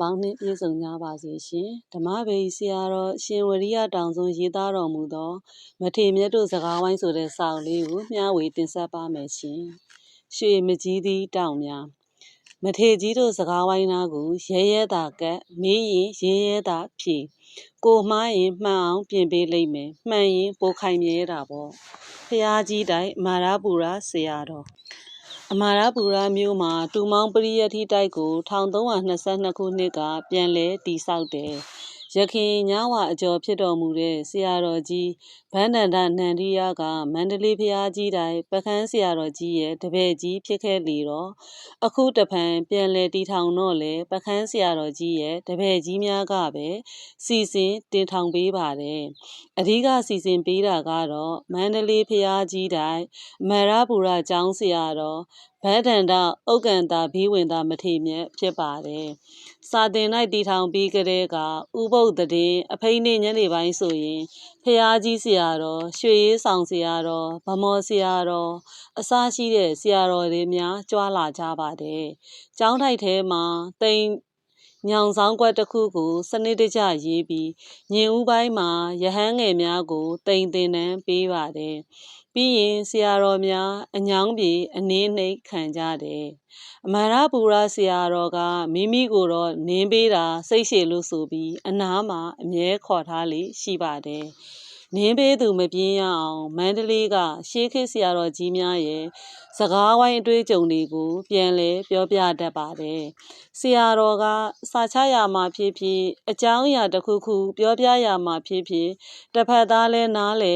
ပေါင်းနှင့်ပြည့်စုံကြပါစေရှင်ဓမ္မဗေဆရာတော်ရှင်ဝရိယတောင်ဆုံးရေးသားတော်မူသော မထေမြတ်တို့စကားဝိုင်းဆိုတဲ့စာအုပ်လေးကိုမျှဝေတင်ဆက်ပါမယ်ရှင်ရွှေမကြီးသည့်တောင်များမထေကြီးတို့စကားဝိုင်းသားကိုရဲရဲတာကတ်မေးရင်ရဲရဲတာဖြေကိုမှားရင်မှန်အောင်ပြင်ပေးလိမ့်မယ်မှန်ရင်ပိုခိုင်မြဲတာပေါ့ဖះကြီးတိုင်မာရပူရာဆရာတော် အမာရပူရမြို့မှာ တူမောင်းပရိယတိတိုက်ကို 1322 ခုနှစ်က ပြန်လည်တည်ဆောက်တယ်။ ရခင်ညဝအကျော်ဖြစ်တော်မူတဲ့ဆရာတော်ကြီးဗန္ဒန္တနန္ဒီယကမန္တလေးဖျားကြီးတိုင်ပကန်းဆရာတော်ကြီးရဲ့တပည့်ကြီးဖြစ်ခဲ့လေတော့အခုတဖန်ပြန်လည်တည်ထောင်တော့လေပကန်းဆရာတော်ကြီးရဲ့တပည့်ကြီးများကပဲစီစဉ်တင်ထောင်ပေးပါတယ်။အဓိကစီစဉ်ပေးတာကတော့မန္တလေးဖျားကြီးတိုင်အမရပူရကျောင်းဆရာတော် ဗဒ္ဒန္တဥက္ကန္တာဘီဝင်တာမထေမြတ်ဖြစ်ပါတယ်။စာတင်၌တည်ထောင်ပြီးကလေးကဥပုပ်တည်အဖိနေညနေပိုင်းဆိုရင်ဖះကြီးဆရာတော်ရွှေရေးဆောင်ဆရာတော်ဗမော်ဆရာတော်အစရှိတဲ့ဆရာတော်တွေများကြွားလာကြပါတယ်။ကျောင်းထိုက်ထဲမှာတိမ် ညောင်ဆောင်ကွက်တစ်ခုကိုစနစ်တကျရေးပြီးညင်ဦးပိုင်းမှာရဟန်းငယ်များကိုတိမ်တင်နှံပေးပါတယ်။ပြီးရင်ဆရာတော်များအညောင်းပြေအနည်းနှိတ်ခံကြတယ်။အမရပူရဆရာတော်ကမိမိကိုတော့နင်းပေးတာစိတ်ရှည်လို့ဆိုပြီးအနားမှာအမြဲခေါ်ထားလေရှိပါတယ်။ နင်းပေးသူမပြင်းရအောင်မန္တလေးကရှေးခေတ်ဆရာတော်ကြီးများရဲ့စကားဝိုင်းအတွေ့အကြုံတွေကိုပြန်လဲပြောပြတတ်ပါတယ်။ဆရာတော်ကစာချရမှာဖြစ်ဖြစ်အကြောင်းအရာတစ်ခုခုပြောပြရမှာဖြစ်ဖြစ်တစ်ဖက်သားလဲနားလဲ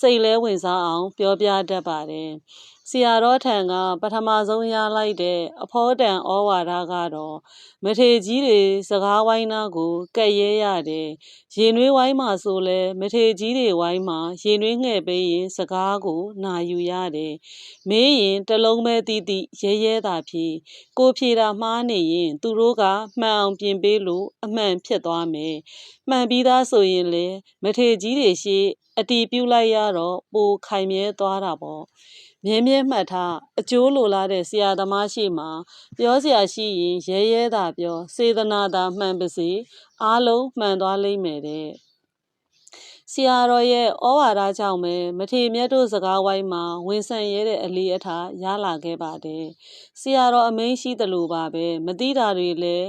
စိတ်လဲဝင်စားအောင် ပြောပြတတ်ပါတယ်။ ဆရာတော်ထံက ပထမဆုံးရလိုက်တဲ့အဖောတန်ဩဝါဒကတော့ မထေကြီးတွေစကားဝိုင်းနာကိုကက်ရဲရတယ်။ရင်နွေးဝိုင်းမှာဆိုလဲမထေကြီးတွေဝိုင်းမှာရင်နွေးငှဲ့ပေးရင်စကားကိုနာယူရတယ်။မေးရင်တလုံးပဲတီးတီးရဲရဲတာဖြစ်ကိုဖြေတာမှားနေရင် သူတို့ကမှန်အောင်ပြင်ပေးလို့အမှန်ဖြစ်သွားမယ်။မှန်ပြီးသားဆိုရင်လေမထေကြီးတွေရှိအတီးပြုတ်လိုက်ရတော့ပိုခိုင်မြဲသွားတာပေါ့။ မြဲမြဲမှတ်ထားအကျိုးလိုလားတဲ့ဆရာသမားရှိမှာပြောစရာရှိရင်ရဲရဲသာပြောစေတနာသာမှန်ပါစေအားလုံးမှန်သွားလိမ့်မယ်တဲ့ဆရာတော်ရဲ့ဩဝါဒကြောင့်ပဲမထေမြတ်တို့စကားဝိုင်းမှာဝင်ဆန့်ရဲတဲ့အလေးအထားရလာခဲ့ပါတယ်။ဆရာတော်အမိန့်ရှိသလိုပါပဲမတိတာတွေလည်း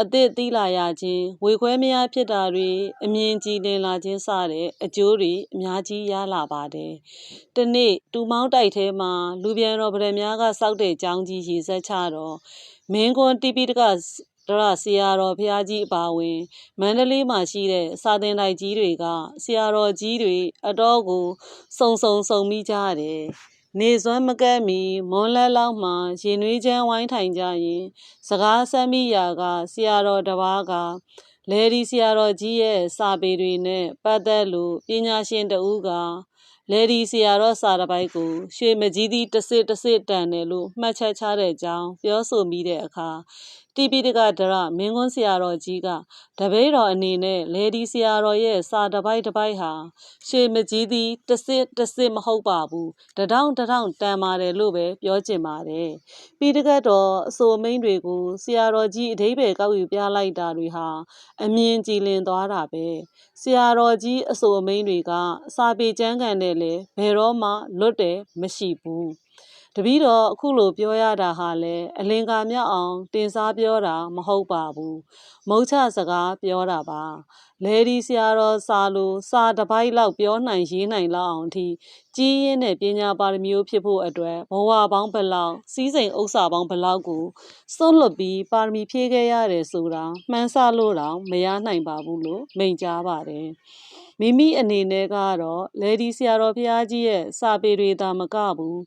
အသစ်သီးလာရခြင်းဝေခွဲမရဖြစ်တာတွေအမြင်ကြည်လင်လာခြင်းစတဲ့အကျိုးတွေအများကြီးရလာပါတယ်။ဒီနေ့တူမောင်းတိုက်ထဲမှာလူပြန်တော်ဗရများကစောက်တဲ့ကြောင်းကြီးရေဆက်ချတော့မင်းကွန်းတိပိတကဒရဆရာတော်ဘုရားကြီးအပါဝင်မန္တလေးမှာရှိတဲ့စာသင်တိုက်ကြီးတွေကဆရာတော်ကြီးတွေအတော်ကိုစုံစုံစုံမိကြတယ်။ နေစွမ်းမကက်မီမွန်လက်လောက်မှရင်နွေးချမ်းဝိုင်းထိုင်ကြရင်စကားဆက်မိရာကဆရာတော်တစ်ပါးကလေဒီဆရာတော်ကြီးရဲ့စာပေတွေနဲ့ပတ်သက်လို့ပညာရှင်တဦးက လေဒီဆရာတော်စာတစ်ပိုက်ကိုရွှေမကြီးသည့်တစစ်တစစ်တန်တယ်လို့မှတ်ချက်ချတဲ့အကြောင်းပြောဆိုမိတဲ့အခါတိပိတကဒရမင်းကွန်းဆရာတော်ကြီးကတပည့်တော်အနေနဲ့လေဒီဆရာတော်ရဲ့စာတစ်ပိုက်တစ်ပိုက်ဟာရွှေမကြီးသည့်တစစ်တစစ်မဟုတ်ပါဘူးတထောင်တထောင်တန်ပါတယ်လို့ပဲပြောချင်ပါတယ်ပိတကတော်အဆိုမိန်တွေကိုဆရာတော်ကြီးအဓိပ္ပာယ်ကောက်ယူပြလိုက်တာတွေဟာအမြင်ကြည်လင်သွားတာပဲဆရာတော်ကြီးအဆိုအမိန်တွေကစာပေကျမ်းကန်တဲ့လေဘယ်တော့မှလွတ်တယ်မရှိဘူးတပီတော့အခုလိုပြောရတာဟာလဲအလင်္ကာမြောက်အောင်တင်စားပြောတာမဟုတ်ပါဘူးမုတ်ချစကားပြောတာပါ လေဒီဆရာတော်စာလိုစာတစ်ပိုက်လောက်ပြောနိုင်ရေးနိုင်လောက်အောင်အထိကြီးရင်းတဲ့ပညာပါရမီဖြစ်ဖို့အတွက်ဘဝပေါင်းဘလောက်စီးစိမ်ဥစ္စာပေါင်းဘလောက်ကိုစွန့်လွတ်ပြီးပါရမီဖြည့်ခဲ့ရတယ်ဆိုတာမှန်းဆလို့တော့မရနိုင်ပါဘူးလို့မိန့်ကြားပါတယ်မိမိအနေနဲ့ကတော့လေဒီဆရာတော်ဘုရားကြီးရဲ့စာပေတွေသာမကဘူး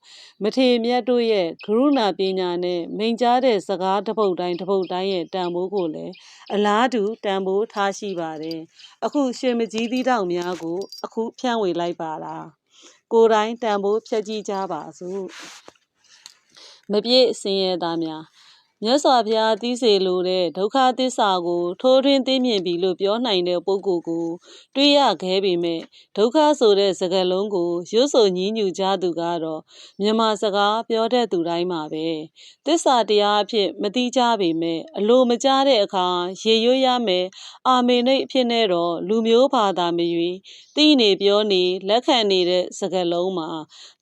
မထေမြတ်တို့ရဲ့ကရုဏာပညာနဲ့မိန်ကြားတဲ့စကားတစ်ပုတ်တိုင်းတစ်ပုတ်တိုင်းရဲ့တန်ဖိုးကိုလည်းအလားတူတန်ဖိုးထားရှိပါတယ်အခုရွှေမကြီးသီးတောင်များကို အခုဖြန့်ဝေလိုက်ပါလားကိုယ်တိုင်တန်ဖိုးဖြတ်ကြည့်ကြပါစို့မပြည့်စင်ရသားများ မြတ်စွာဘုရားသိစေလိုတဲ့ဒုက္ခသစ္စာကို ထိုးထွင်းသိမြင်ပြီလို့ပြောနိုင်တဲ့ပုဂ္ဂိုလ်ကို တွေ့ရခဲ့ပေမဲ့ဒုက္ခဆိုတဲ့စကားလုံးကိုရွတ်ဆိုညည်းညူကြသူကတော့မြန်မာစကားပြောတတ်သူတိုင်းပါပဲသစ္စာတရားအဖြစ်မတိကြပေမဲ့အလိုမကျတဲ့အခါရေရွတ်ရမယ်အာမေနိတ်အဖြစ်နဲ့တော့လူမျိုးဘာသာမရွေသိနေပြောနေလက်ခံနေတဲ့စကားလုံးမှာ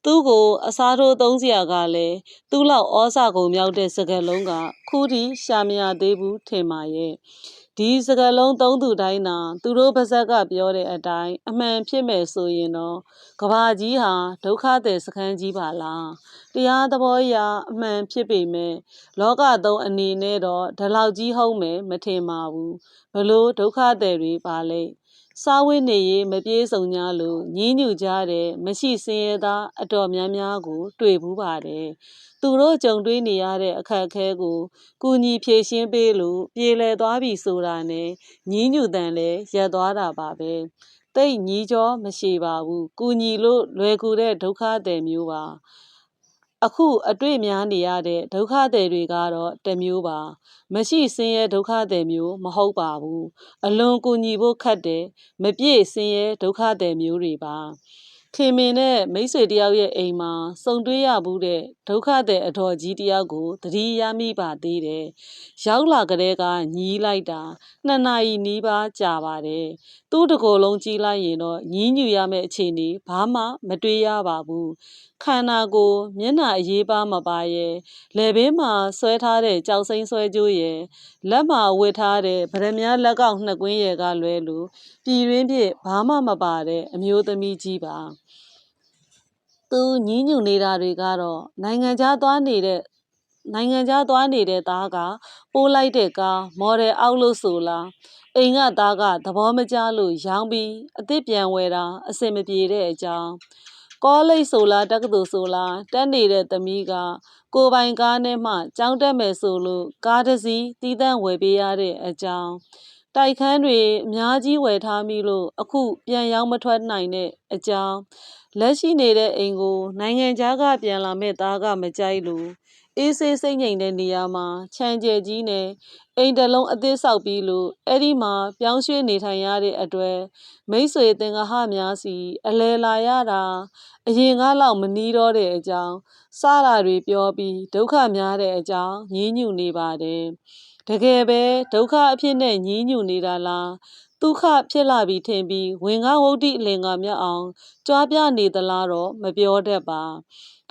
သူ့ကိုအစားထိုးသုံးစရာကလည်းသူ့လောက်ဩဇာကုန်မြောက်တဲ့စကားလုံးကခုထိရှာမရသေးဘူးထင်ပါရဲ့ဒီစကားလုံးသုံးသူတိုင်းသာသူတို့ပါဇက်ကပြောတဲ့အတိုင်းအမှန်ဖြစ်မယ်ဆိုရင်တော့ကဘာကြီးဟာဒုက္ခတဲ့စခန်းကြီးပါလားတရားသဘောအရအမှန်ဖြစ်ပေမဲ့လောကသုံးအနေနဲ့တော့ဒီလောက်ကြီးဟုတ်မယ်မထင်ပါဘူးဘလို့ဒုက္ခတဲ့တွေပါလေ စားဝိနေရေးမပြေစုံကြလို့ညင်းညူကြတဲ့မရှိစင်ရသားအတော်များများကို တွေ့ဘူးပါတယ်သူတို့ကြုံတွေ့နေရတဲ့အခက်အခဲကိုကုညီဖြေရှင်းပေးလို့ပြေလည်သွားပြီဆိုတာနဲ့ညင်းညူတန်လည်းရပ်သွားတာပါပဲတိတ်ညီကြောမရှိပါဘူးကုညီလို့လွယ်ကူတဲ့ဒုက္ခတဲ့မျိုးပါ အခုအတွေ့များနေရတဲ့ဒုက္ခတွေတွေကတော့တမျိုးပါမရှိစင်းရဲဒုက္ခတွေမျိုး မဟုတ်ပါဘူးအလွန်ကူညီဖို့ခတ်တယ်မပြည့်စင်းရဲဒုက္ခတွေမျိုးတွေပါခင်မင်နဲ့မိတ်ဆွေတယောက်ရဲ့အိမ်မှာစုံတွေ့ရဘူးတဲ့ဒုက္ခတဲ့အတော်ကြီးတယောက်ကိုသတိရမိပါသေးတယ်။ရောက်လာကလေးကညီးလိုက်တာနှစ်နာရီနီးပါးကြာပါတယ်။သူ့တကိုယ်လုံးကြီးလိုက်ရင်တော့ညီးညူရမယ့်အခြေအနေဘာမှမတွေ့ရပါဘူး။ခန္ဓာကိုယ်မျက်နှာအရေးပါမပါရဲ့လယ်ဘင်းမှာဆွဲထားတဲ့ကြောက်စိမ့်ဆွဲကြိုးရဲ့လက်မှာဝတ်ထားတဲ့ဗရမ ्या လက်ကောက်နှစ်ကွင်းရဲ့ကလွဲလို့ပြည်ရင်းပြစ်ဘာမှမပါတဲ့အမျိုးသမီးကြီးပါ သူညင်းညူနေတာတွေကတော့ နိုင်ငံခြားသွားနေတဲ့နိုင်ငံခြားသွားနေတဲ့သားက ပိုးလိုက်တဲ့ကား မော်ဒယ်အောက်လို့ဆိုလား အိမ်ကသားက သဘောမကျလို့ ရောင်းပြီးအစ်စ်ပြန်ဝယ်တာ အဆင်မပြေတဲ့အကြောင်း ကောလိပ်ဆိုလား တက္ကသိုလ်ဆိုလား တက်နေတဲ့သမီးက ကိုပိုင်ကားနဲ့မှကြောင်းတက်မယ်ဆိုလို့ ကားတစ်စီးတီးတန့်ဝယ်ပေးရတဲ့အကြောင်း တိုက်ခန်းတွေ အများကြီးဝယ်ထားမိလို့ အခု ပြန်ရောက်မထွက်နိုင်တဲ့အကြောင်း လက်ရှိနေတဲ့အိမ်ကိုနိုင်ငံခြားကပြန်လာမဲ့သားကမကြိုက်လို့အေးဆေးစိတ်ငြိမ်တဲ့နေရာမှာခြံကျဲကြီးနဲ့အိမ်တလုံးအသစ်ဆောက်ပြီးလို့အဲ့ဒီမှာပြောင်းရွှေ့နေထိုင်ရတဲ့အတွက်မိတ်ဆွေတင်ကဟများစီ အလဲလာရတာအရင်ကလောက်မနီးတော့တဲ့အကြောင်းစတာတွေပြောပြီးဒုက္ခများတဲ့အကြောင်းညင်းညူနေပါတယ်တကယ်ပဲဒုက္ခအဖြစ်နဲ့ညင်းညူနေတာလား ဒုက္ခဖြစ်လာပြီထင်ပြီးဝင်ကားဝုဒ္ဓိအလင်္ကာမြတ်အောင်ကြွားပြနေသလားတော့မပြောတတ်ပါ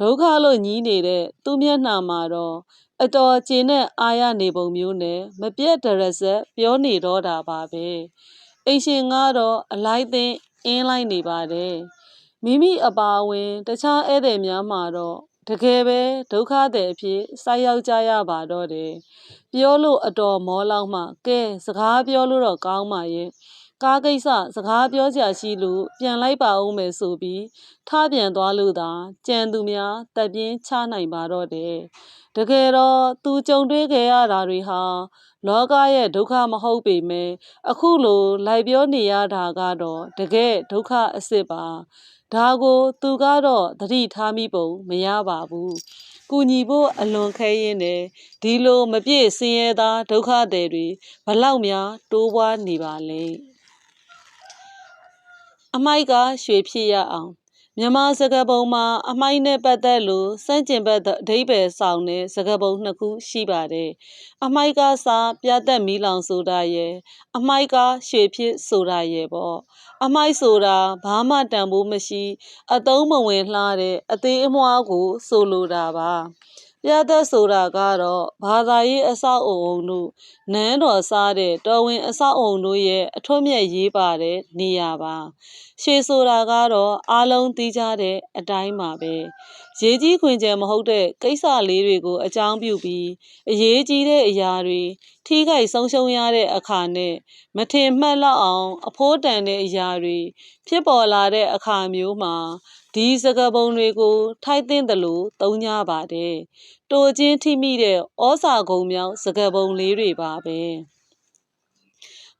ဒုက္ခလို့ညီးနေတဲ့သူ့မျက်နှာမှာတော့အတော်ကျင်တဲ့အာရနေပုံမျိုးနဲ့မပြတ်တရဆက်ပြောနေတော့တာပါပဲအိမ်ရှင်ကတော့အလိုက်သိင်းအင်းလိုက်နေပါတယ်မိမိအပါဝင် တခြားဧည့်သည်များမှာတော့ တကယ်ပဲဒုက္ခတဲ့အဖြစ်စိုက်ရောက်ကြရပါတော့တယ်ပြောလို့အတော်မောလောက်မှကဲစကားပြောလို့တော့ကောင်းပါရဲ့ကားကိစ္စစကားပြောကြရှိလို့ပြန်လိုက်ပါဦးမယ်ဆိုပြီးထပြန်သွားလို့သာကြံသူများတက်ပြင်းချနိုင်ပါတော့တယ်တကယ်တော့သူကြုံတွေ့ခဲ့ရတာတွေဟာလောကရဲ့ဒုက္ခမဟုတ်ပေမဲ့အခုလိုလိုက်ပြောနေရတာကတော့တကယ်ဒုက္ခအစစ်ပါ ဒါကို သူကတော့သတိထားမိပုံမရပါဘူးကူညီဖို့အလွန်ခဲရင်းတယ်ဒီလိုမပြည့်စင်ရဲသားဒုက္ခတွေတွေဘလောက်များတိုးပွားနေပါလဲအမိုက်ကရွှေဖြစ်ရအောင် မြန်မာစကားပုံမှာ အမိုက်နဲ့ပတ်သက်လို့စန့်ကျင်ဘက်အဓိပ္ပာယ်ဆောင်တဲ့စကားပုံနှစ်ခုရှိပါတယ်။အမိုက်ကစားပြတ်သက်မီလောင်ဆိုတာရဲ့အမိုက်ကရွှေဖြစ်ဆိုတာရဲ့ပေါ့။အမိုက်ဆိုတာဘာမှတန်ဖိုးမရှိ အသုံးမဝင်လှတဲ့အသေးအမွှားကို ဆိုလိုတာပါ။ ပြသက်ဆိုတာကတော့ဘာသာရေးအဆောက်အုံတို့နန်းတော်စားတဲ့တော်ဝင်အဆောက်အုံတို့ရဲ့အထွတ်မြတ်ရေးပါတဲ့နေရာပါရှေဆိုတာကတော့အားလုံးသိကြတဲ့အတိုင်းပါပဲရေးကြီးခွင်ကျယ်မဟုတ်တဲ့ကိစ္စလေးတွေကို အကြောင်းပြုပြီးအရေးကြီးတဲ့အရာတွေထိခိုက်ဆုံးရှုံးရတဲ့အခါနဲ့မထင်မှတ်လောက်အောင် အဖိုးတန်တဲ့အရာတွေဖြစ်ပေါ်လာတဲ့အခါမျိုးမှာ ဒီစကားပုံတွေကို ထိုက်သင့်တယ်လို့သုံးကြပါတယ်။တိုချင်းထိမိတဲ့ဩစာကုံမြောက်စကားပုံလေးတွေပါပဲ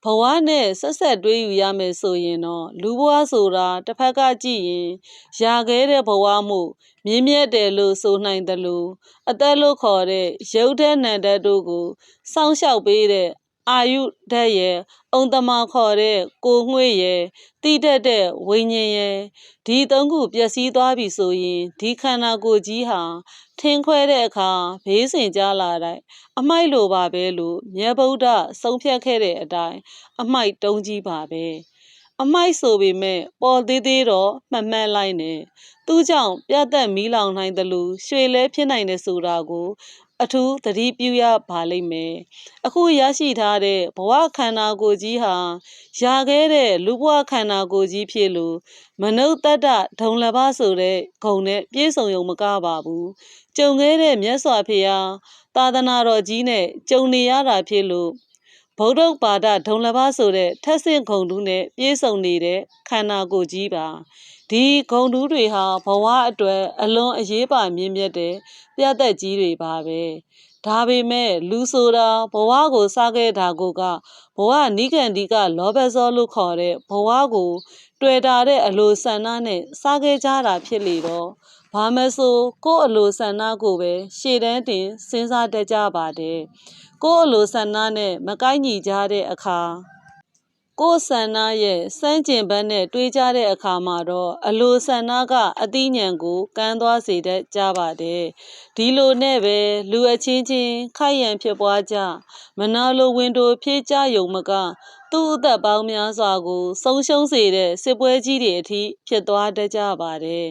ဘဝနဲ့ဆက်ဆက်တွေးယူရမယ်ဆိုရင်တော့လူဘဝဆိုတာတစ်ဖက်ကကြည့်ရင်ရာခဲ့တဲ့ဘဝမှုမြင့်မြတ်တယ်လို့ဆိုနိုင်တယ်လို့အသက်လို့ခေါ်တဲ့ရုပ်တဲ့နံတက်တို့ကိုစောင့်ရှောက်ပေးတဲ့ အာယုဓာတ်ရဲ့အုံတမခေါ်တဲ့ကိုငွေ့ရဲ့တိတတ်တဲ့ဝိညာဉ်ရဲ့ဒီသုံးခုပျက်စီးသွားပြီဆိုရင်ဒီခန္ဓာကိုယ်ကြီးဟာထင်းခွဲတဲ့အခါဘေးစင်ကြလာတဲ့အမိုက်လိုပါပဲလို့မြတ်ဗုဒ္ဓဆုံးဖြတ်ခဲ့တဲ့အတိုင်းအမိုက်တုံးကြီးပါပဲအမိုက်ဆိုပေမဲ့ပေါ်သေးသေးတော့မှတ်မှတ်လိုက်နေသူ့ကြောင့်ပြတ်သက်မီးလောင်နိုင်တယ်လို့ရွှေလဲဖြစ်နိုင်တယ်ဆိုတာကို အထူးသတိပြုရပါလိမ့်မယ်အခုရရှိထားတဲ့ဘဝခန္ဓာကိုယ်ကြီးဟာရာခဲ့တဲ့လူဘဝခန္ဓာကိုယ်ကြီးဖြစ်လို့မနုဿတ္တဒုံလဘဆိုတဲ့ဂုံနဲ့ပြည့်စုံရုံမကပါဘူးကြုံခဲ့တဲ့မြတ်စွာဘုရားသာသနာတော်ကြီးနဲ့ကြုံနေရတာဖြစ်လို့ဗုဒ္ဓဘာသာဒုံလဘဆိုတဲ့ထက်ဆင့်ဂုံတူးနဲ့ပြည့်စုံနေတဲ့ခန္ဓာကိုယ်ကြီးပါ ဒီဂုံတူးတွေဟာဘဝအတွက်အလွန်အရေးပါမြင့်မြတ်တဲ့ပြတ်သက်ကြီးတွေပါပဲဒါပေမဲ့လူဆိုတာဘဝကိုစားခဲ့တာကိုကဘဝနိဂန္ဒီကလောဘဇောလို့ခေါ်တဲ့ဘဝကို တွေ့တာတဲ့အလိုဆန္ဒနဲ့စားခဲ့ကြတာဖြစ်လေတော့ဘာမဆိုကိုယ့်အလိုဆန္ဒကိုပဲရှေ့တန်းတင်စဉ်းစားတတ်ကြပါတယ်ကိုယ့်အလိုဆန္ဒနဲ့မကိုက်ညီကြတဲ့အခါ ကိုယ်ဆန္ဒရဲ့စမ်းကျင်ဘက်နဲ့တွေးကြတဲ့အခါမှာတော့အလိုဆန္ဒကအသိဉာဏ်ကိုကမ်းသွားစေတတ်ကြပါတယ်ဒီလိုနဲ့ပဲလူအချင်းချင်းခိုက်ရန်ဖြစ်ပွားကြမနာလိုဝင်တိုဖြည့်ကြယုံမကသူ့အသက်ပေါင်းများစွာကိုဆုံးရှုံးစေတဲ့စစ်ပွဲကြီးတွေအထိဖြစ်သွားတတ်ကြပါတယ်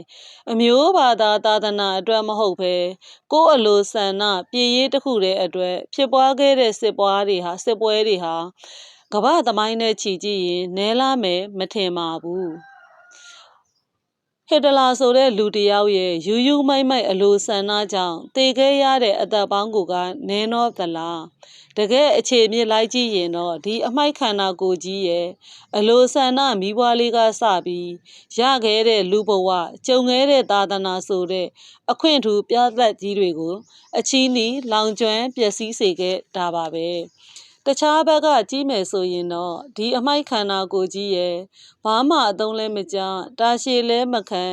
အမျိုးဘာသာသာသနာအတွက်မဟုတ်ဘဲကိုယ့်အလိုဆန္ဒပြည်ရေးတစ်ခုတည်းအတွက်ဖြစ်ပွားခဲ့တဲ့စစ်ပွားတွေဟာစစ်ပွဲတွေဟာ ကမ္ဘာသမိုင်းနဲ့ချီကြည့်ရင်နဲလာမယ်မထင်ပါဘူးဟစ်တလာဆိုတဲ့လူတစ်ယောက်ရဲ့ယူယူမိုက်မိုက်အလိုဆန္ဒကြောင့်တေခဲ့ရတဲ့အသက်ပေါင်းကိုကနင်းတော့သလားတကယ်အခြေမြစ်လိုက်ကြည့်ရင်တော့ဒီအမိုက်ခန္ဓာကိုယ်ကြီးရဲ့အလိုဆန္ဒမိဘွားလေးကစပြီးရခဲ့တဲ့လူဘဝကြုံခဲ့တဲ့သာသနာဆိုတဲ့အခွင့်ထူးပြသက်ကြီးတွေကို အချီးနီလောင်ကျွမ်းပျက်စီးစေခဲ့တာပါပဲ တခြားဘက်က ကြည့်မယ်ဆိုရင်တော့ ဒီအမိုက်ခန္ဓာကိုယ်ကြီးရဲ့ဘာမှအသုံးလဲမကျ တာရှည်လဲမခံ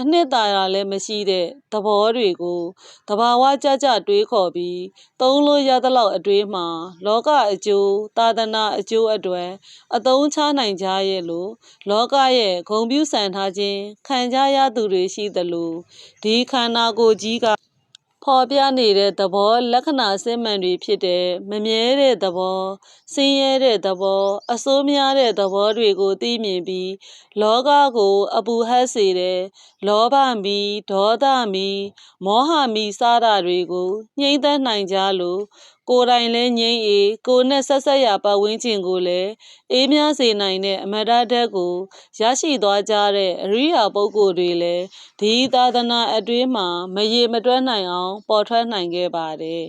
အနှစ်သာရလဲမရှိတဲ့ သဘောတွေကိုတဘာဝကြကြတွေးခေါ်ပြီး သုံးလို့ရသလောက်အတွေးမှာ လောကအကျိုး သာသနာအကျိုးအတွက် အသုံးချနိုင်ကြရဲ့လို့ လောကရဲ့ ဂုံပြူဆန်ထားခြင်း ခံကြရသူတွေရှိသလို ဒီခန္ဓာကိုယ်ကြီးက ဖော်ပြနေတဲ့သဘောလက္ခဏာစင်မှန်တွေဖြစ်တဲ့မမြဲတဲ့သဘောဆင်းရဲတဲ့သဘော အဆိုးများတဲ့သဘောတွေကိုသိမြင်ပြီး လောကကို အပူဟတ်စေတဲ့လောဘမီဒေါသမီမောဟမီစတာတွေကို နှိမ့်သက်နိုင်ကြလို့ ကိုယ်တိုင်လည်းငြိမ့်အေးကိုနဲ့ဆက်ဆက်ရပတ်ဝန်းကျင်ကိုလည်းအေးမြစေနိုင်တဲ့အမရဓာတ်ကိုရရှိသွားကြတဲ့အရိယာပုဂ္ဂိုလ်တွေလည်းဒီသာသနာအတွင်းမှာမရေမတွက်နိုင်အောင် ပေါ်ထွက်နိုင်ခဲ့ပါတယ်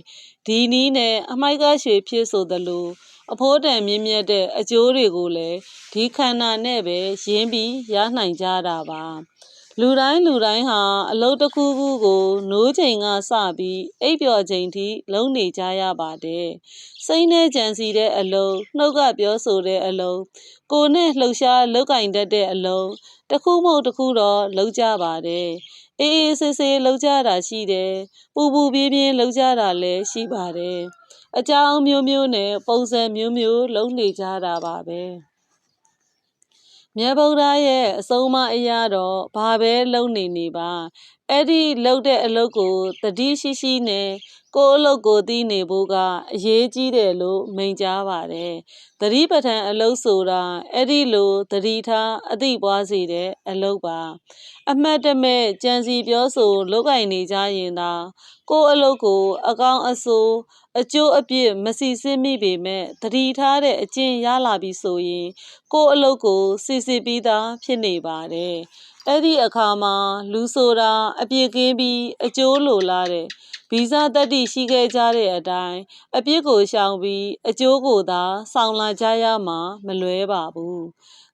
ဒီနည်းနဲ့အမိုက်ကရွှေဖြစ်ဆိုသလိုအဖိုးတန်မြင့်မြတ်တဲ့အကျိုးတွေကိုလည်းဒီခန္ဓာနဲ့ပဲရင်းပြီးရနိုင်ကြတာပါ လူတိုင်းလူတိုင်းဟာ အလုပ်တစ်ခုခုကို နိုးချိန်ကစပြီး အိပ်ပျော်ချိန်ထိ လုံးနေကြရပါတယ်။စိတ်နဲ့ကြံစီတဲ့အလုပ်နှုတ်ကပြောဆိုတဲ့အလုပ်ကိုယ်နဲ့လှုပ်ရှားလောက်ကင်တတ်တဲ့အလုပ်တစ်ခုမဟုတ်တစ်ခုတော့လုပ်ကြပါတယ်။အေးအေးဆေးဆေးလုပ်ကြတာရှိတယ်။ပူပူပြင်းပြင်းလုပ်ကြတာလည်းရှိပါတယ်။အကြောင်းမျိုးမျိုးနဲ့ပုံစံမျိုးမျိုးလုံးနေကြတာပါပဲ။ မြတ်ဗုဒ္ဓရဲ့အဆုံးအမအရာတော့ဘာပဲလုံနေနေပါ အဲ့ဒီလှုပ်တဲ့အလုပ်ကိုတတိရှိရှိနဲ့ကိုယ်အလုပ်ကိုသိနေဖို့ကအရေးကြီးတယ်လို့မိန့်ကြားပါတယ်။တတိပဋ္ဌာန်အလုပ်ဆိုတာအဲ့ဒီလိုတတိထားအသိပွားစေတဲ့အလုပ်ပါ။အမှတ်တမဲ့ကြံစီပြောဆိုလောက်ကင်နေကြရင်သာကိုယ်အလုပ်ကို အကောင်အဆိုးအကျိုးအပြစ်မစီစစ်မိပေမဲ့တတိထားတဲ့အကျင့်ရလာပြီဆိုရင်ကိုယ်အလုပ်ကိုစစ်စစ်ပြီးသားဖြစ်နေပါတယ်။ အဲ့ဒီအခါမှာလူဆိုတာအပြစ်ကင်းပြီးအကျိုးလိုလာတဲ့ဗီဇတတ္တိရှိခဲ့ကြတဲ့အတိုင်းအပြစ်ကိုရှောင်ပြီးအကျိုးကိုသာဆောင်လာကြရမှာမလွဲပါဘူး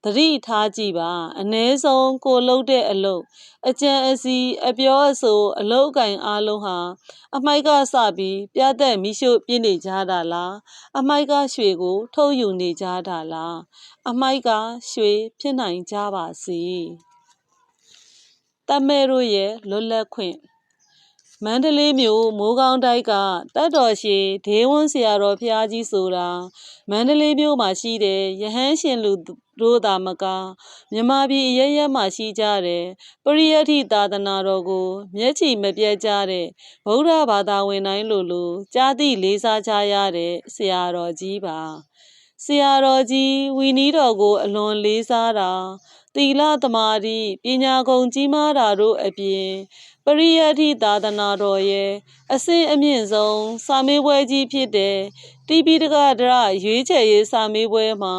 သတိထားကြည့်ပါအ ਨੇ ဆုံးကိုလှုပ်တဲ့အလုပ်အကြံအစီအပြောအဆိုအလုပ်အကင်အားလုံးဟာအမိုက်ကစပြီးပြတ်သက်မိရှုပြစ်နေကြတာလားအမိုက်ကရွှေကို ထုတ်ယူနေကြတာလားအမိုက်ကရွှေဖြစ်နိုင်ကြပါစေ တမဲတို့ရဲ့လွတ်လပ်ခွင့်မန္တလေးမြို့မိုးကောင်းတိုက်ကတတ်တော်ရှင်ဒေဝွန်းဆရာတော်ဖျားကြီးဆိုတာမန္တလေးမြို့မှာရှိတဲ့ယဟန်ရှင်လူတို့သာမကမြမပြည်အရရက်မှာရှိကြတဲ့ပရိယတ္ထိသာသနာတော်ကိုမျက်ခြေမပြတ်ကြတဲ့ဗုဒ္ဓဘာသာဝင်တိုင်းလိုလိုကြားသိလေးစားကြရတဲ့ဆရာတော်ကြီးပါဆရာတော်ကြီးဝီနီးတော်ကိုအလွန်လေးစားတာ သီလသမာဓိပညာဂုဏ်ကြီးမားတာတို့အပြင်ပရိယတ္ထိသာသနာတော်ရဲ့အဆင့်အမြင့်ဆုံးစာမေးပွဲကြီးဖြစ်တဲ့တိပိဋကဒရရွေးချယ်ရေးစာမေးပွဲမှာ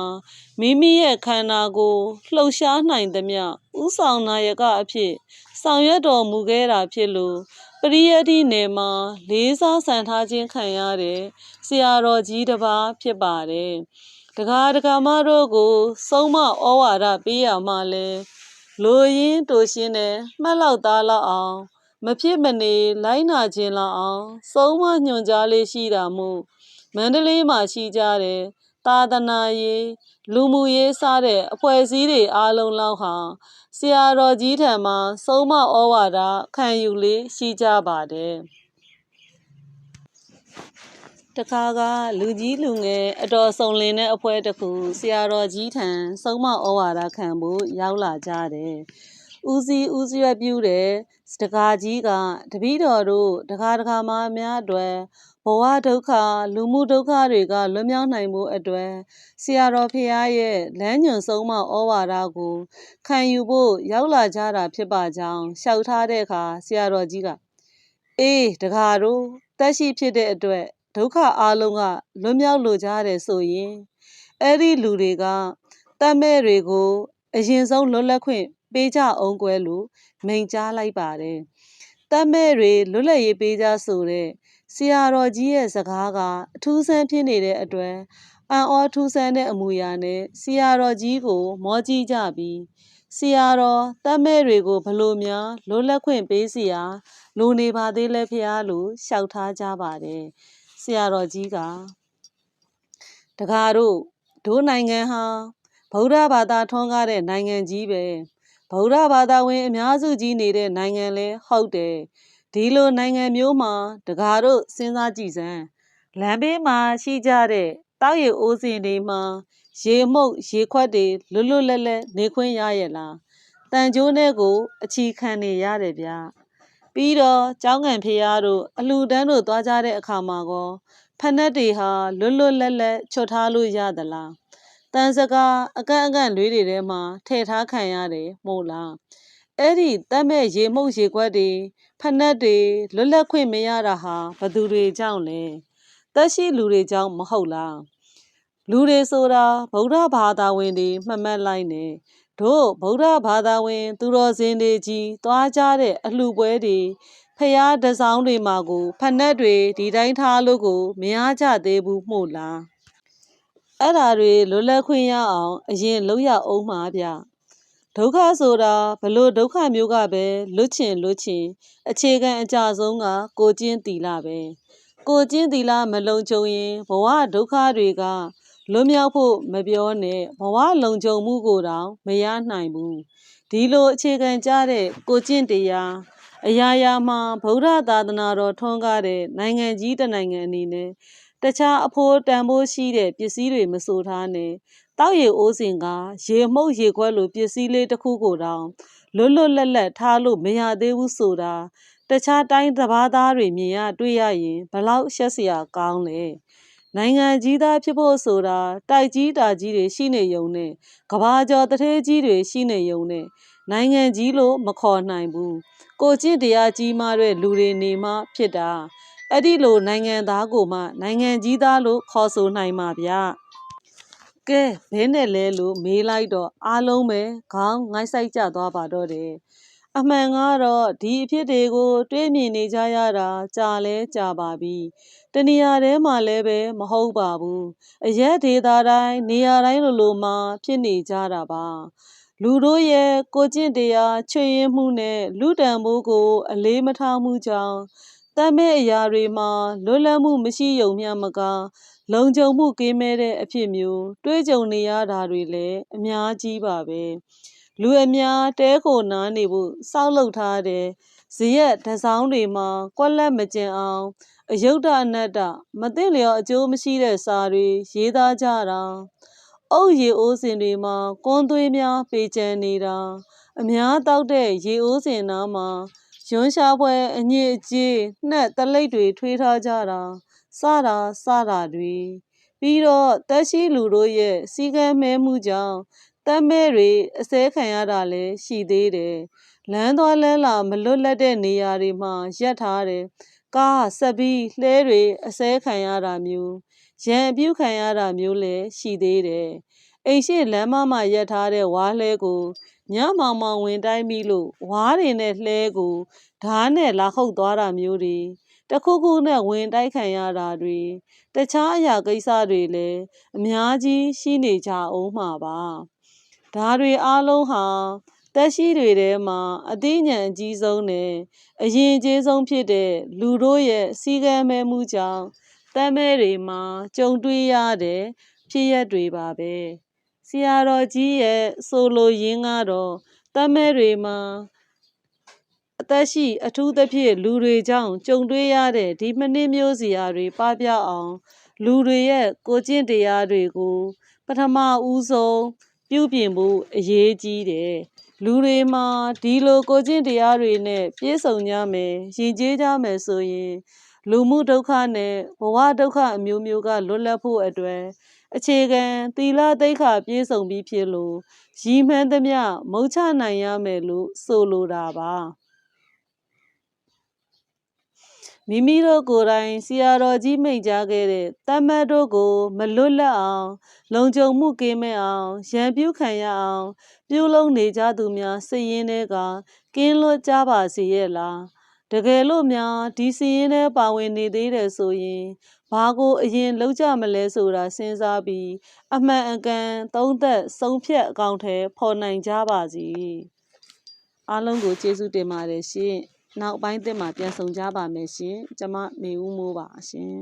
မိမိရဲ့ခန္ဓာကိုလှုပ်ရှားနိုင်သမျှဥဆောင်နာယကအဖြစ် ဆောင်ရွက်တော်မူခဲ့တာဖြစ်လို့ပရိယတ္တိနယ်မှာလေးစားဆန်ထားခြင်းခံရတဲ့ဆရာတော်ကြီးတစ်ပါးဖြစ်ပါတယ်။ တကားတကာမတို့ကိုစုံမဩဝါဒပေးရမှလဲလိုရင်းတိုရှင်းနဲ့မှတ်လောက်သားလောက်အောင် မဖြစ်မနေလိုက်နာခြင်းလောက်အောင်စုံမညွှန်ကြားလေးရှိတာမို့မန္တလေးမှာရှိကြတဲ့သာသနာရေးလူမှုရေးစားတဲ့အဖွဲ့အစည်းတွေအားလုံးလောက်ဟာဆရာတော်ကြီးထံမှာစုံမဩဝါဒခံယူလေးရှိကြပါတယ် တခါကလူကြီးလူငယ်အတော်စုံလင်တဲ့အဖွဲ့တစ်ခုဆရာတော်ကြီးထံစုံမဩဝါဒခံဖို့ရောက်လာကြတယ်။ဦးစီးဦးစီးရပြုတဲ့တကာကြီးကတပည့်တော်တို့တကာတကာမများအတွက်ဘဝဒုက္ခလူမှုဒုက္ခတွေကလွတ်မြောက်နိုင်မှုအတွက်ဆရာတော်ဖရာရဲ့လမ်းညွန်ဆုံးမဩဝါဒကိုခံယူဖို့ရောက်လာကြတာဖြစ်ပါကြောင်းရှောက်ထားတဲ့အခါဆရာတော်ကြီးကအေးတကာတို့တက်ရှိဖြစ်တဲ့အတွက် ဒုက္ခအလုံးကလွတ်မြောက်လိုကြတယ်ဆိုရင်အဲ့ဒီလူတွေကတတ်မဲ့တွေကိုအရင်ဆုံးလွတ်လပ်ခွင့်ပေးကြအောင်ကွယ်လို့မိန်ကြားလိုက်ပါတယ်တတ်မဲ့တွေလွတ်လပ်ရေးပေးကြဆိုတဲ့ဆရာတော်ကြီးရဲ့စကားကအထူးဆန်းဖြစ်နေတဲ့အတွက်အံ့ဩထူးဆန်းတဲ့အမူအရာနဲ့ဆရာတော်ကြီးကို မောကြည့်ကြပြီးဆရာတော်တတ်မဲ့တွေကိုဘလို့များလွတ်လပ်ခွင့်ပေးစီရာလိုနေပါသေးလဲဖះလို့ရှောက်ထားကြပါတယ်ဆ ရာတော်ကြီးကတကားတို့ဒိုးနိုင်ငံဟာဗုဒ္ဓဘာသာထွန်းကားတဲ့နိုင်ငံကြီးပဲဗုဒ္ဓဘာသာဝင်အများစုကြီးနေတဲ့နိုင်ငံလဲဟုတ်တယ်ဒီလိုနိုင်ငံမျိုးမှာတကားတို့စဉ်းစားကြည့်စမ်းလမ်းဘေးမှာရှိကြတဲ့တောက်ရည်အိုးစင်တွေမှာရေမှုတ်ရေခွက်တွေလွတ်လွတ်လပ်လပ်နေခွင့်ရရဲ့လားတန်ကြိုးနဲ့ကို အချီခံနေရတယ်ဗျ ပြီးတော့ကျောင်းကန်ဖျားတို့အလှတန်းတို့သွားကြတဲ့အခါမှာကောဖက်နှက်တွေဟာလွတ်လွတ်လပ်လပ်ချွတ်ထားလို့ရသလားတန်စကားအကန့်အကန့်လေးတွေထဲမှာထည့်ထားခံရတယ်မို့လားအဲ့ဒီတတ်မဲ့ရေမှုတ်ရေခွက်တွေဖက်နှက်တွေလွတ်လပ်ခွင့်မရတာဟာဘသူတွေကြောင့်လဲတက်ရှိလူတွေကြောင့်မဟုတ်လားလူတွေဆိုတာဗုဒ္ဓဘာသာဝင်တွေမှတ်မှတ်လိုက်နေ တို့ဗုဒ္ဓဘာသာဝင် သူတော်စင်တွေကြီးသွားကြတဲ့အလှပွဲတွေဖျားတစောင်းတွေမှာကိုဖက်နှက်တွေဒီတိုင်းထားလို့ကိုမရကြသေးဘူးမို့လားအဲ့ဓာတွေလွတ်လပ်ခွင့်ရအောင် အရင်လုပ်ရအောင်မှာဗျဒုက္ခဆိုတာဘလို့ဒုက္ခမျိုးကပဲလွတ်ချင်လွတ်ချင်အခြေခံအကြဆုံးကကိုကျင်းတီလာပဲကိုကျင်းတီလာမလုံခြုံရင်ဘဝဒုက္ခတွေက လွတ်မြောက်ဖို့မပြောနဲ့ဘဝလုံခြုံမှုကိုတောင်မရနိုင်ဘူးဒီလိုအခြေခံကြတဲ့ကိုကျင့်တရားအရာရာမှာဗုဒ္ဓသာသနာတော်ထွန်းကားတဲ့နိုင်ငံကြီးတစ်နိုင်ငံအနေနဲ့တခြားအဖို့တန်ဖိုးရှိတဲ့ပစ္စည်းတွေမဆိုထားနဲ့တောက်ရည်အိုးစင်ကရေမှုတ်ရေခွက်လိုပစ္စည်းလေးတစ်ခုကိုတောင်လွတ်လွတ်လပ်လပ်ထားလို့မရသေးဘူးဆိုတာတခြားတိုင်းတစ်ပါးသားတွေမြင်ရတွေ့ရရင်ဘလောက်ရှက်စရာကောင်းလဲ နိုင်ငံကြီးသားဖြစ်ဖို့ဆိုတာတိုက်ကြီးတာကြီးတွေရှိနေုံနဲ့ကဘာကျော်တထေးကြီးတွေရှိနေုံနဲ့နိုင်ငံကြီးလို့မခေါ်နိုင်ဘူးကိုကျင့်တရားကြီးမားတဲ့လူတွေနေမှဖြစ်တာအဲ့ဒီလိုနိုင်ငံသားကိုမှနိုင်ငံကြီးသားလို့ခေါ်ဆိုနိုင်မှာဗျကဲဘဲနဲ့လဲလို့မေးလိုက်တော့အားလုံးပဲခေါင်းငိုက်ဆိုင်ကြသွားပါတော့တယ် အမှန်ကတော့ ဒီအဖြစ်တွေကို တွေးမြင်နေကြရတာ ကြာလဲကြာပါပြီတနေရာထဲမှာလည်းပဲ မဟုတ်ပါဘူး အရက်ဒေတာတိုင်း နေရာတိုင်းလိုလိုမှာ ဖြစ်နေကြတာပါ လူတို့ရဲ့ ကိုကျင့်တရား ချွေရင်မှုနဲ့ လူတံမိုးကို အလေးမထားမှုကြောင့်တတ်မဲ့အရာတွေမှာ လွတ်လပ်မှု မရှိယုံမျှမက လုံခြုံမှုကင်းမဲ့တဲ့ အဖြစ်မျိုး တွေးကြုံနေရတာတွေလည်း အများကြီးပါပဲ လူအများတဲခိုနားနေဖို့စောက်လုပ်ထားတဲ့ဇရက်တစောင်းတွေမှာကွက်လက်မကျင်အောင်အယုဒ္ဓအနတ္တမသိလျော်အကျိုးမရှိတဲ့စာတွေရေးသားကြတာအုတ်ရေအိုးစင်တွေမှာကွန်းသွေးများပေကျန်နေတာအများတောက်တဲ့ရေအိုးစင်နားမှာရွန်းရှားပွဲအညစ်အကြေးနှက်တလိပ်တွေထွေးထားကြတာစတာစတာတွေပြီးတော့တက်ရှိလူတို့ရဲ့စီကံမဲမှုကြောင့် တက်မဲတွေအစဲခံရတာလည်းရှိသေးတယ်လမ်းသွားလမ်းလာမလွတ်လပ်တဲ့နေရာတွေမှာရက်ထားတယ်ကားဆက်ပြီးလှဲတွေအစဲခံရတာမျိုးရန်အပြုတ်ခံရတာမျိုးလည်းရှိသေးတယ်အိမ်ရှိလမ်းမမှာရက်ထားတဲ့ဝါးလှဲကိုညမောင်မောင်ဝင်တိုင်းပြီလို့ဝါးတွေနဲ့လှဲကိုဓားနဲ့လာခုတ်သွားတာမျိုးတွေတခုခုနဲ့ဝင်တိုက်ခံရတာတွေတခြားအရာကိစ္စတွေလည်းအများကြီးရှိနေကြအောင်မှာပါ ဒါတွေအားလုံးဟာတက်ရှိတွေထဲမှာအသိဉာဏ်အကြီးဆုံးနဲ့အရင်အကျေးဆုံးဖြစ်တဲ့လူတို့ရဲ့စီကံမဲမှုကြောင့်တမ်းမဲတွေမှာကြုံတွေ့ရတဲ့ဖြစ်ရက်တွေပါပဲဆရာတော်ကြီးရဲ့ဆိုလိုရင်းကတော့တမ်းမဲတွေမှာအသက်ရှိအထူးသဖြင့်လူတွေကြောင့်ကြုံတွေ့ရတဲ့ဒီမနစ်မျိုးစီရာတွေပပျောက်အောင် လူတွေရဲ့ကိုကျင့်တရားတွေကို ပထမဦးဆုံး ပြုပြင်ဖို့အရေးကြီးတယ်လူတွေမှာဒီလိုကိုကျင့်တရားတွေနဲ့ပြည့်စုံကြမယ်ရည်ကြည်ကြမယ်ဆိုရင်လူမှုဒုက္ခနဲ့ဘဝဒုက္ခအမျိုးမျိုးကလွတ်လပ်ဖို့အတွက်အခြေခံသီလသိက္ခာပြည့်စုံပြီးဖြစ်လို့ရည်မှန်းသမျှမုတ်ချနိုင်ရမယ်လို့ဆိုလိုတာပါ မိမိတို့ကိုယ်တိုင်ဆရာတော်ကြီးမိန့်ကြားခဲ့တဲ့တမတ်တို့ကို မလွတ်လပ်အောင်လုံခြုံမှုကင်းမဲ့အောင်ရန်ပြုခံရအောင် ပြုလုပ်နေကြသူများစိတ်ရင်းတွေကကင်းလွတ်ကြပါစေရဲ့လားတကယ်လို့များဒီစီရင်ထဲပါဝင်နေသေးတယ်ဆိုရင်ဘာကိုအရင်လောက်ကြမလဲဆိုတာစဉ်းစားပြီး အမှန်အကန်သုံးသက်ဆုံးဖြတ်အကောင့်ထဲပေါ်နိုင်ကြပါစီအားလုံးကိုကျေးဇူးတင်ပါတယ်ရှင် နောက်ပိုင်းသစ်မှာပြန်ဆောင်ကြပါမယ်ရှင် ကျမမေဦးမိုးပါရှင်